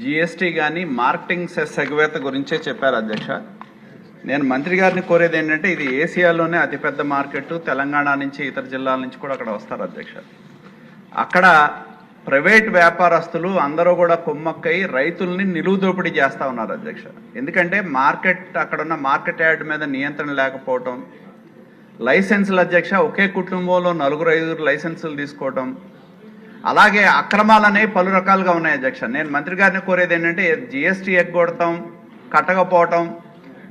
GST కానీ marketing cess ఎగవేత గురించే చెప్పారు అధ్యక్ష. నేను మంత్రి గారిని కోరేది ఏంటంటే ఇది ఏసియాలోనే అతిపెద్ద మార్కెట్ తెలంగాణ నుంచి ఇతర జిల్లాల నుంచి కూడా అక్కడ వస్తారు అధ్యక్ష. అక్కడ ప్రైవేట్ వ్యాపారస్తులు అందరూ కూడా కుమ్మక్కై రైతుల్ని నిలువు దోపిడీ చేస్తా ఉన్నారు అధ్యక్ష. ఎందుకంటే మార్కెట్ అక్కడ ఉన్న మార్కెట్ యార్డ్ మీద నియంత్రణ లేకపోవటం లైసెన్సులు అధ్యక్ష ఒకే కుటుంబంలో నలుగురు ఐదుగురు లైసెన్సులు తీసుకోవటం అలాగే అక్రమాలనే పలు రకాలుగా ఉన్నాయి అధ్యక్ష. నేను మంత్రి గారిని కోరేది ఏంటంటే జిఎస్టీ ఎగ్గొడతాం కట్టకపోవటం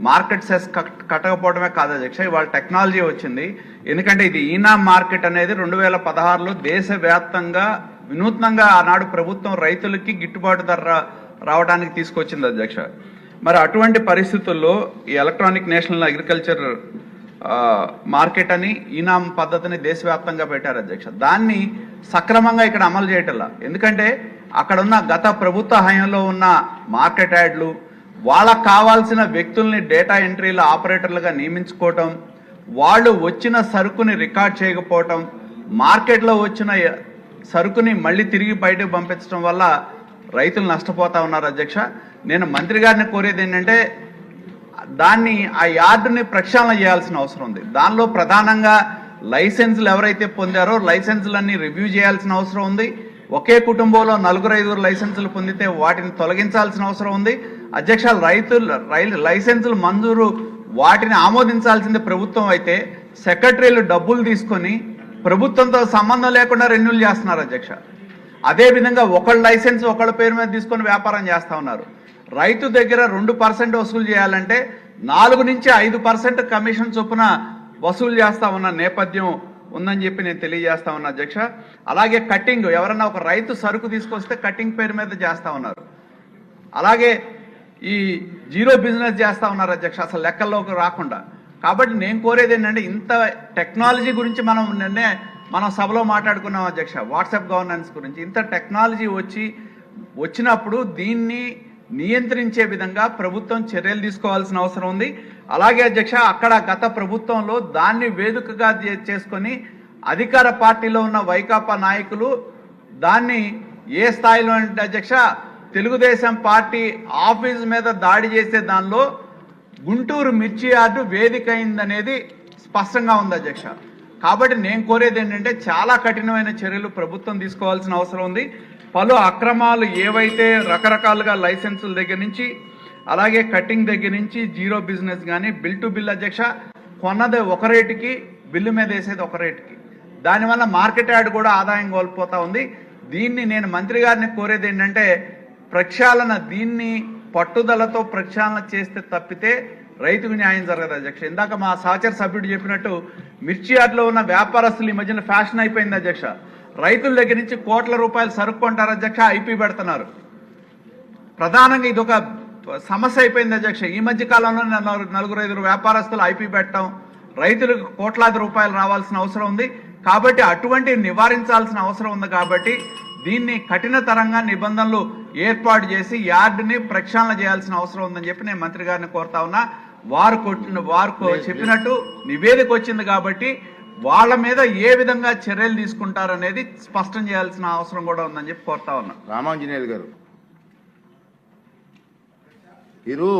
మార్కెట్ సెస్ కట్టకపోవటమే కట్టకపోవడమే కాదు అధ్యక్ష ఇవాళ టెక్నాలజీ వచ్చింది. ఎందుకంటే ఇది ఈనా మార్కెట్ అనేది రెండు వేల పదహారులో దేశవ్యాప్తంగా వినూత్నంగా ఆనాడు ప్రభుత్వం రైతులకి గిట్టుబాటు ధర రావడానికి తీసుకొచ్చింది అధ్యక్ష. మరి అటువంటి పరిస్థితుల్లో ఈ ఎలక్ట్రానిక్ నేషనల్ అగ్రికల్చర్ మార్కెట్ అని ఈనాం పద్ధతిని దేశవ్యాప్తంగా పెట్టారు అధ్యక్ష. దాన్ని సక్రమంగా ఇక్కడ అమలు చేయటంలా. ఎందుకంటే అక్కడ ఉన్న గత ప్రభుత్వ హయాంలో ఉన్న మార్కెట్ యార్డ్లు వాళ్ళకు కావాల్సిన వ్యక్తుల్ని డేటా ఎంట్రీల ఆపరేటర్లుగా నియమించుకోవటం వాళ్ళు వచ్చిన సరుకుని రికార్డ్ చేయకపోవటం మార్కెట్లో వచ్చిన సరుకుని మళ్ళీ తిరిగి బయటకు పంపించడం వల్ల రైతులు నష్టపోతా ఉన్నారు అధ్యక్ష. నేను మంత్రి గారిని కోరేది ఏంటంటే దాన్ని ఆ యార్డుని ప్రక్షాళన చేయాల్సిన అవసరం ఉంది. దానిలో ప్రధానంగా లైసెన్సులు ఎవరైతే పొందారో లైసెన్సులన్నీ రివ్యూ చేయాల్సిన అవసరం ఉంది. ఒకే కుటుంబంలో నలుగురు ఐదుగురు లైసెన్సులు పొందితే వాటిని తొలగించాల్సిన అవసరం ఉంది. అధ్యక్ష రైతులు రైలు లైసెన్సులు మంజూరు వాటిని ఆమోదించాల్సింది ప్రభుత్వం అయితే సెక్రటరీలు డబ్బులు తీసుకొని ప్రభుత్వంతో సంబంధం లేకుండా రెన్యూల్ చేస్తున్నారు అధ్యక్ష. అదే విధంగా ఒకళ్ళ లైసెన్స్ ఒకళ్ళ పేరు మీద తీసుకొని వ్యాపారం చేస్తా ఉన్నారు. రైతు దగ్గర రెండు పర్సెంట్ వసూలు చేయాలంటే నాలుగు నుంచి ఐదు పర్సెంట్ కమిషన్ చొప్పున వసూలు చేస్తా ఉన్న నేపథ్యం ఉందని చెప్పి నేను తెలియజేస్తా ఉన్నా అధ్యక్ష. అలాగే కట్టింగ్ ఎవరన్నా ఒక రైతు సరుకు తీసుకొస్తే కట్టింగ్ పేరు మీద చేస్తా ఉన్నారు. అలాగే ఈ జీరో బిజినెస్ చేస్తా ఉన్నారు అధ్యక్ష అసలు లెక్కల్లోకి రాకుండా. కాబట్టి నేను కోరేది ఏంటంటే ఇంత టెక్నాలజీ గురించి మనం నిన్నే మనం సభలో మాట్లాడుకున్నాం అధ్యక్ష వాట్సాప్ గవర్నెన్స్ గురించి. ఇంత టెక్నాలజీ వచ్చి వచ్చినప్పుడు దీన్ని నియంత్రించే విధంగా ప్రభుత్వం చర్యలు తీసుకోవాల్సిన అవసరం ఉంది. అలాగే అధ్యక్ష అక్కడ గత ప్రభుత్వంలో దాన్ని వేదికగా చేసుకొని అధికార పార్టీలో ఉన్న వైకాపా నాయకులు దాన్ని ఏ స్థాయిలో అంటే అధ్యక్ష తెలుగుదేశం పార్టీ ఆఫీస్ మీద దాడి చేసే దానిలో గుంటూరు మిర్చి యార్డు వేదిక అయిందనేది స్పష్టంగా ఉంది అధ్యక్ష. కాబట్టి నేను కోరేది ఏంటంటే చాలా కఠినమైన చర్యలు ప్రభుత్వం తీసుకోవాల్సిన అవసరం ఉంది. పలు అక్రమాలు ఏవైతే రకరకాలుగా లైసెన్సుల దగ్గర నుంచి అలాగే కటింగ్ దగ్గర నుంచి జీరో బిజినెస్ కానీ బిల్ టు బిల్ అధ్యక్ష కొన్నది ఒక రేటుకి బిల్లు మీద వేసేది ఒక రేటుకి. దానివల్ల మార్కెట్ యార్డ్ కూడా ఆదాయం కోల్పోతా ఉంది. దీన్ని నేను మంత్రి గారిని కోరేది ఏంటంటే ప్రక్షాళన దీన్ని పట్టుదలతో ప్రక్షాళన చేస్తే తప్పితే రైతుకు న్యాయం జరగదు అధ్యక్ష. ఇందాక మా సహచర సభ్యుడు చెప్పినట్టు మిర్చి యార్డ్లో ఉన్న వ్యాపారస్తులు ఈ మధ్యన ఫ్యాషన్ అయిపోయింది అధ్యక్ష. రైతుల దగ్గర నుంచి కోట్ల రూపాయలు సరుకు కొంటారు అధ్యక్ష ఐపీ పెడుతున్నారు. ప్రధానంగా ఇది ఒక సమస్య అయిపోయింది అధ్యక్ష. ఈ మధ్య కాలంలో నలుగురు- ఐదుగురు వ్యాపారస్తులు ఐపీ పెట్టడం రైతులకు కోట్లాది రూపాయలు రావాల్సిన అవసరం ఉంది. కాబట్టి అటువంటి నివారించాల్సిన అవసరం ఉంది కాబట్టి దీన్ని కఠినతరంగా నిబంధనలు ఏర్పాటు చేసి యార్డుని ప్రక్షాళన చేయాల్సిన అవసరం ఉందని చెప్పి నేను మంత్రి గారిని కోరుతా ఉన్నా. వారు కొట్టిన వారు చెప్పినట్టు నివేదిక వచ్చింది కాబట్టి వాళ్ళ మీద ఏ విధంగా చర్యలు తీసుకుంటారనేది స్పష్టం చేయాల్సిన అవసరం కూడా ఉందని చెప్పి కోరుతా ఉన్నా. రామాంజనేయులు గారు. ఇరు